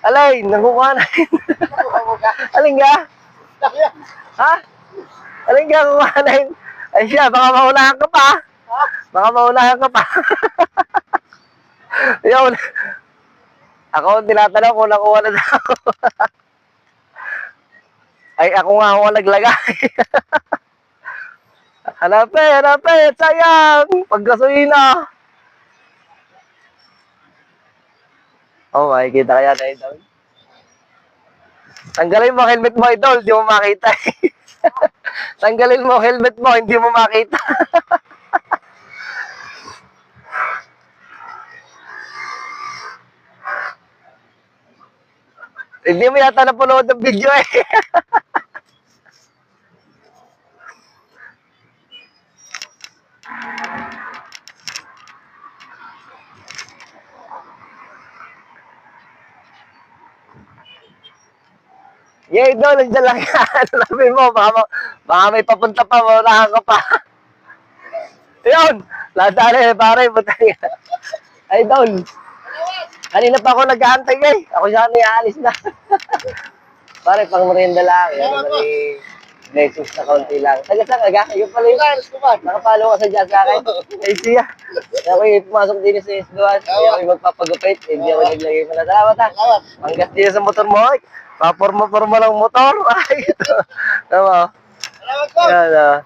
Alay, nangukuha na. Alin ka? Ha? Alin ka kukuha na yun? Ay siya, baka maunahan ka pa. Baka maunahan ka pa. Yun. Ako tinatanong kung nakuha na daw. Ay, ako nga ako naglagay. hanapin, hanapin, sayang. Paggasolina. Oh, makikita kaya na idol. Tanggalin mo helmet mo, idol. Di mo makita. Tanggalin mo helmet mo, hindi mo makita. hindi mo yata napanood ng video eh. Yeah, idol, nandiyan lang yan. Sabi mo, baka, baka may papunta pa, maunahan ka pa. Yun, ladali, pare, nga. Idol, kanina pa ako nag-aantay eh. Ako siya na aalis na. pare, pang merienda lang. Yan, mali blessings na kaunti lang. Taga saan ka? Yung pala yung nakapalo ka sa jazz akin. Ay siya. Ako yung pumasok din sa S2. Hindi ako magpapagupit. Hindi ako naglagay mo na. Salamat ha. Hanggat din sa motor mo. Paporma-porma lang motor. Ay, ito. Tama. Yan ah.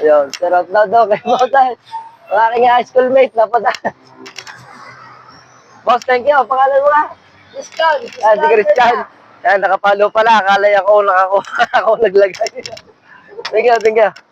Ayun. Sarap na daw kay Botan. Ang aking high school mate. Napada. Boss, thank you. Pangalan mo nga? Christian. Ah, si Christian. Yan, nakapalo pala. Akala ako, nakako, ako naglagay. Thank you.